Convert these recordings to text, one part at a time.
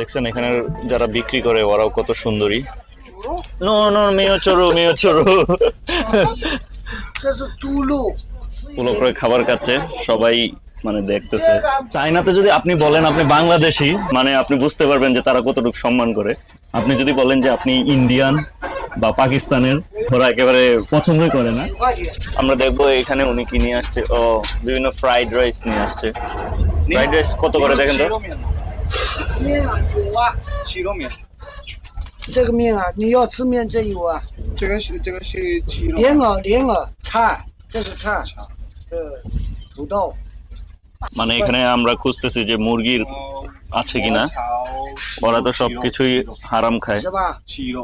দেখছেন এখানে যারা বিক্রি করে ওরাও কত সুন্দরী। নো নো মেয় চোরো মেয়ে চোরো তুলো করে খাবার খাচ্ছে সবাই মানে দেখতেছে। চায়নাতে যদি আপনি বলেন আপনি বাংলাদেশি মানে আপনি বুঝতে পারবেন যে তারা কতটুকু সম্মান করে। আপনি যদি বলেন যে আপনি ইন্ডিয়ান বা পাকিস্তানের ওরা একেবারে পছন্দই করে না। আমরা দেখব এখানে উনি কি নিয়ে আসছে। ও বিভিন্ন ফ্রাইড রাইস নিয়ে আসছে। ফ্রাইড রাইস কত করে দেখেন তো? 面啊有啊，鸡肉面，这个面啊，你要吃面这有啊，这个是这个是鸡肉莲藕莲藕菜，这是菜，呃，土豆， মানে এখানে আমরা খুঁজতেছি যে মুরগির 哦， আছে কিনা 炒 ওরা তো সবকিছুই হারাম খায় 是吧？ 鸡肉，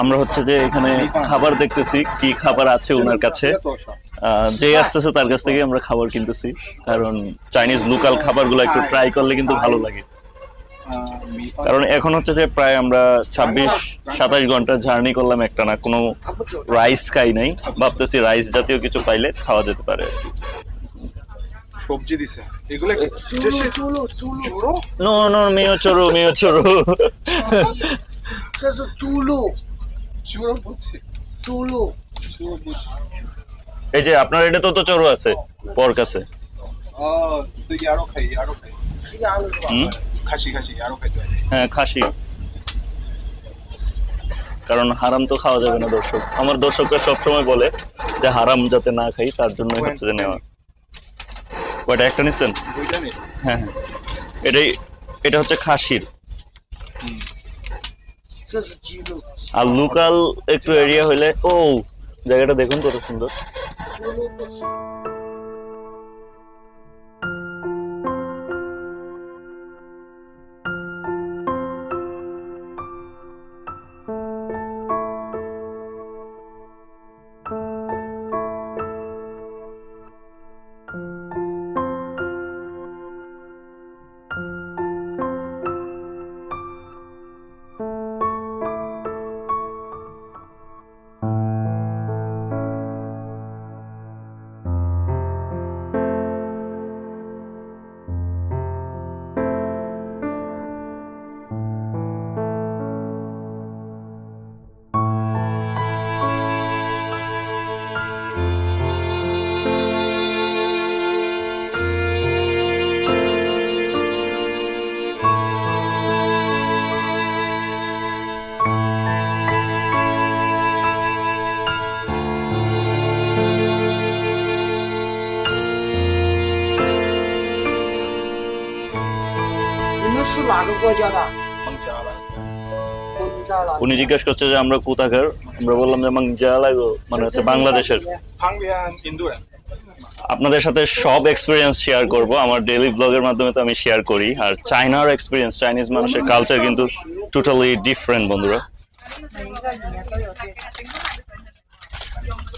আমরা হচ্ছে যে এখানে খাবার দেখতেছি কি খাবার আছে ওনার কাছে 这多少？ আহ, যে আসতেছে তার কাছ থেকে আমরা খাবার কিনতেছি কারণ চাইনিজ লোকাল খাবারগুলো একটু ট্রাই করলে কিন্তু ভালো লাগে 啊，米饭 কারণ এখন হচ্ছে যে প্রায় আমরা ছাব্বিশ সাতাশ ঘণ্টা জার্নি করলাম একটা না কোনো রাইস খাই নাই। ভাবতেছি রাইস জাতীয় কিছু পাইলে খাওয়া যেতে পারে। সবজি দিছে। এগুলো নো নো মেয়ো চোরো মেয়ো চোরো। চুলো। চুরো চুলো। এই যে আপনার এটা তো তো চোরো আছে পর কাছে আরও খাই আরও খাই? হুম? খাসি খাসি আরও খাইতে হ্যাঁ খাসি। কারণ হারাম তো খাওয়া যাবে না দর্শক। আমার দর্শকরা সবসময় বলে যে হারাম যাতে না খাই তার জন্য হচ্ছে যে নেওয়া। কয়টা একটা নিচ্ছেন? হ্যাঁ হ্যাঁ। এটাই এটা হচ্ছে খাসির। আর লোকাল একটু এরিয়া হইলে ও জায়গাটা দেখুন কত সুন্দর। উনি জিজ্ঞেস করছে যে আমরা কোথাকার? আমরা বললাম যে মাংজালা মানে হচ্ছে বাংলাদেশের। আপনাদের সাথে সব এক্সপিরিয়েন্স শেয়ার করব। আমার ডেইলি ব্লগের মাধ্যমে তো আমি শেয়ার করি। আর চায়নার এক্সপিরিয়েন্স চাইনিজ মানুষের কালচার কিন্তু টোটালি ডিফারেন্ট বন্ধুরা।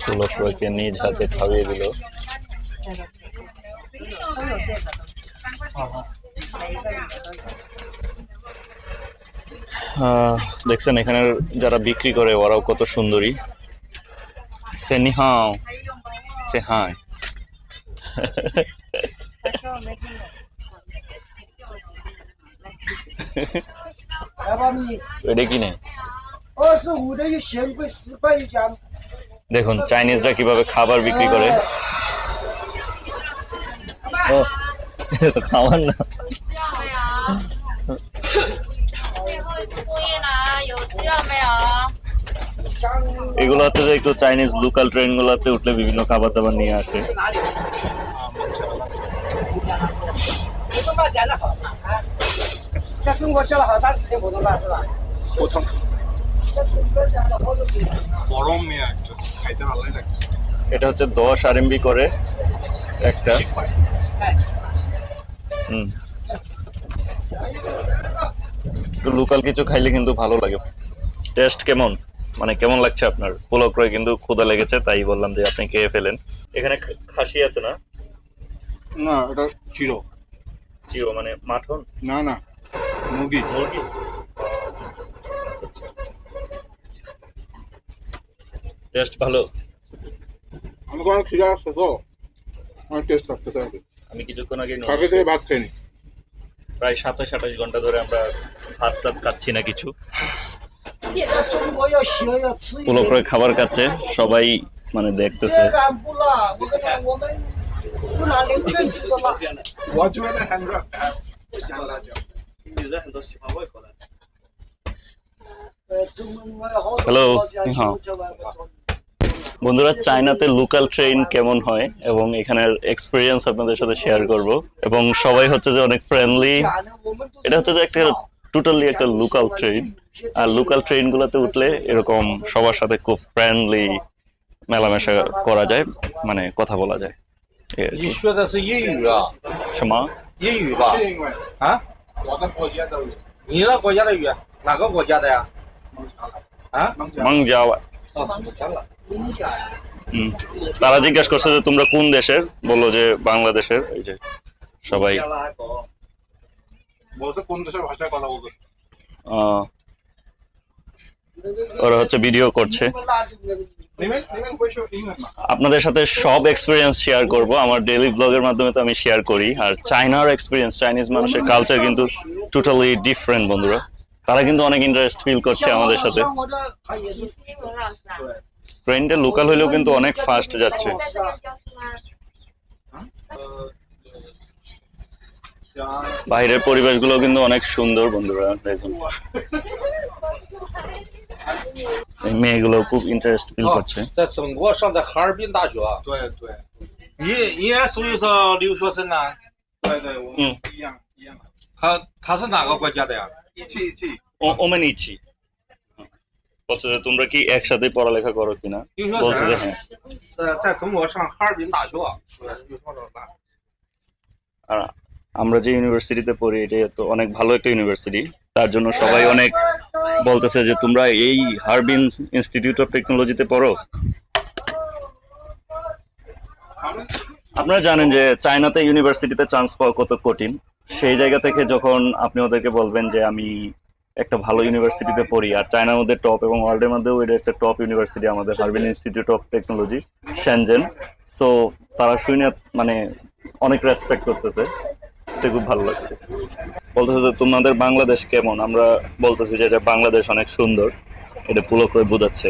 পুলকরাকে নিজ হাতে খাইয়ে দিল। হ্যাঁ। দেখছেন এখানে যারা বিক্রি করে, ওরাও কত সুন্দরী। সে নিহাও, সে হাই। এটা কি দেখুন, চাইনিজরা কীভাবে খাবার বিক্রি করে। খাওয়ার না। Ah. এগুলোতে যে একটু চাইনিজ লোকাল ট্রেনগুলোতে উঠলে বিভিন্ন খাবার দাবার নিয়ে আসে এটা হচ্ছে দশ আর এমবি করে একটা। লোকাল কিছু খাইলে কিন্তু ভালো লাগে। টেস্ট কেমন? মানে কেমন লাগছে আপনার? পোলক করে কিন্তু ক্ষুদা লেগেছে তাই বললাম যে আপনি খেয়ে ফেলেন। এখানে খাসি আছে না? না এটা চিরো চিরো মানে মাঠন না না মুরগি। মুরগি? টেস্ট ভালো? আমি কোন খিজা আছে তো? আমি টেস্ট করতে চাই আমি কিছুক্ষণ আগে সকাল থেকে ভাত খাইনি। প্রায় সাতাশ আঠাশ ঘণ্টা ধরে আমরা ভাত টাত খাচ্ছি না কিছু। পুলো করে খাবার খাচ্ছে, সবাই মানে দেখতেছে। হ্যালো বন্ধুরা, চায়নাতে লোকাল ট্রেন কেমন হয় এবং এখানের এক্সপিরিয়েন্স আপনাদের সাথে শেয়ার করব। এবং সবাই হচ্ছে যে অনেক ফ্রেন্ডলি এটা হচ্ছে যে একটা টোটালি একটা লোকাল ট্রেন আর লোকাল ট্রেনগুলোতে উঠলে এরকম সবার সাথে খুব ফ্রেন্ডলি মেলামেশা করা যায় মানে কথা বলা যায়। তারা জিজ্ঞাসা করছে যে তোমরা কোন দেশের? বলল যে বাংলাদেশের। এই যে সবাই বলছে কোন দেশের ভাষায় কথা ওরা হচ্ছে ভিডিও করছে। আপনাদের সাথে সব এক্সপিরিয়েন্স শেয়ার করব। আমার ডেইলি ব্লগের মাধ্যমে তো আমি শেয়ার করি। আর চায়নার এক্সপিরিয়েন্স চাইনিজ মানুষের কালচার কিন্তু টোটালি ডিফারেন্ট বন্ধুরা। তারা কিন্তু অনেক ইন্টারেস্ট ফিল করছে আমাদের সাথে। ট্রেনটা লোকাল হলেও কিন্তু অনেক ফাস্ট যাচ্ছে। হ্যাঁ? বাইরের পরিবেশগুলো কিন্তু অনেক সুন্দর বন্ধুরা দেখুন। এই মেয়েগুলো খুব ইন্টারেস্ট ফিল করছে। বলছে যে তোমরা কি একসাথে পড়ালেখা করো কিনা? বলছে যে হ্যাঁ। আমরা যে ইউনিভার্সিটিতে পড়ি, এটা তো অনেক ভালো একটা ইউনিভার্সিটি তার জন্য সবাই অনেক বলতেছে যে, তোমরা এই হারবিন ইনস্টিটিউট অফ টেকনোলজিতে পড়ো? আপনারা জানেন যে চায়নাতে ইউনিভার্সিটিতে চান্স পাওয়া কত কঠিন। সেই জায়গা থেকে যখন আপনি ওদেরকে বলবেন যে, আমি একটা ভালো ইউনিভার্সিটিতে পড়ি, আর চায়নার মধ্যে টপ এবং ওয়ার্ল্ডের মধ্যেও এটা একটা টপ ইউনিভার্সিটি আমাদের Harbin institute of technology Shenzhen so তারা শুনে মানে অনেক রেসপেক্ট করতেছে। এটা খুব ভালো লাগছে। বলতেছে যে তোমাদের বাংলাদেশ কেমন? আমরা বলতেছি যে এটা বাংলাদেশ অনেক সুন্দর। এটা পুলক হয়ে বোঝাচ্ছে।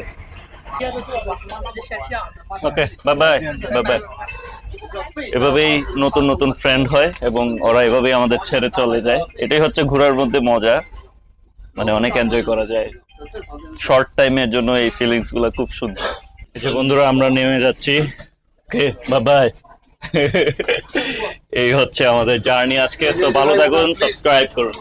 Okay bye bye bye bye এভাবেই নতুন নতুন ফ্রেন্ড হয় এবং ওরা এভাবেই আমাদের ছেড়ে চলে যায়। এটাই হচ্ছে ঘোরার মধ্যে মজা। মানে অনেক এনজয় করা যায়। শর্ট টাইমের জন্য এই ফিলিংসগুলো খুব সুন্দর। যে বন্ধুরা আমরা নেমে যাচ্ছি। ওকে বাই বাই এই হচ্ছে আমাদের জার্নি আজকে। সো ভালো থাকুন সাবস্ক্রাইব করুন।